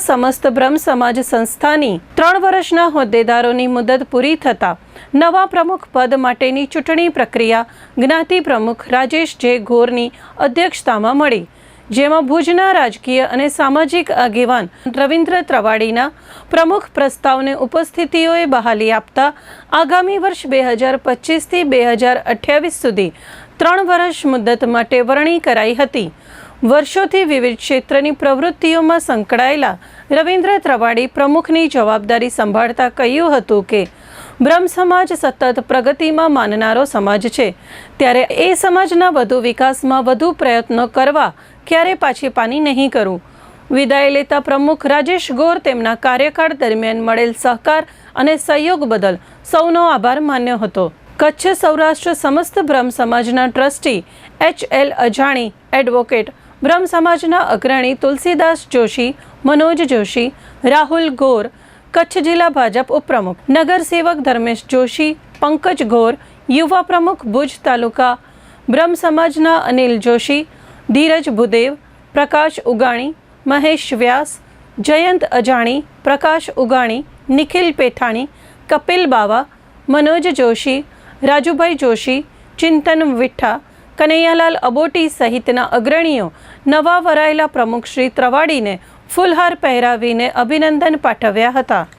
સમસ્ત બ્રહ્મ સમાજ સંસ્થાની ત્રણ વર્ષના હોદ્દેદારોની મુદત પૂરી થતાં નવા પ્રમુખ પદ માટેની ચૂંટણી પ્રક્રિયા જ્ઞાતિ પ્રમુખ રાજેશ જે ઘોરની અધ્યક્ષતામાં મળી. જેમાં ભુજના રાજકીય અને સામાજિક આગેવાન રવિન્દ્ર ત્રવાડીના પ્રમુખ પ્રસ્તાવને ઉપસ્થિતિઓએ બહાલી આપતા આગામી વર્ષ બે હજાર પચીસથી બે હજાર અઠ્યાવીસ સુધી ત્રણ વર્ષ મુદ્દત માટે વરણી કરાઈ હતી. વર્ષોથી વિવિધ ક્ષેત્રની પ્રવૃત્તિઓમાં સંકળાયેલા રવિન્દ્ર ત્રવાડી પ્રમુખની જવાબદારી સંભાળતા કહ્યું હતું કે, બ્રહ્મ સમાજ સતત પ્રગતિમાં માનનારો સમાજ છે. ત્યારે એ સમાજના વધુ વિકાસમાં વધુ પ્રયત્નો કરવા ક્યારે પાછી પાની નહીં કરું? વિદાય લેતા પ્રમુખ રાજેશ ગોર તેમના કાર્યકાળ દરમિયાન મળેલ સહકાર અને સહયોગ બદલ સૌનો આભાર માન્યો હતો. કચ્છ સૌરાષ્ટ્ર સમસ્ત બ્રહ્મ સમાજના trustee H L Ajani, advocate બ્રહ્મ સમાજના અગ્રણી તુલસીદાસ જોશી, મનોજ જોશી, રાહુલ ગોર, કચ્છ જિલ્લા ભાજપ ઉપપ્રમુખ નગરસેવક ધર્મેશ જોશી, પંકજ ગોર, યુવા પ્રમુખ ભુજ તાલુકા, બ્રહ્મ સમાજના અનિલ જોશી, ધીરજ ભુદેવ, પ્રકાશ ઉગાણી, મહેશ વ્યાસ, જયંત અજાણી, પ્રકાશ ઉગાણી, નિખિલ પેઠાણી, કપિલ બાવા, મનોજ જોશી, રાજુભાઈ જોશી, ચિંતન વિઠ્ઠા કનૈયાલાલ અબોટી સહિતના અગ્રણીઓ નવા વરાયેલા પ્રમુખ શ્રી ત્રવાડીને ફૂલહાર પહેરાવીને અભિનંદન પાઠવ્યા હતા.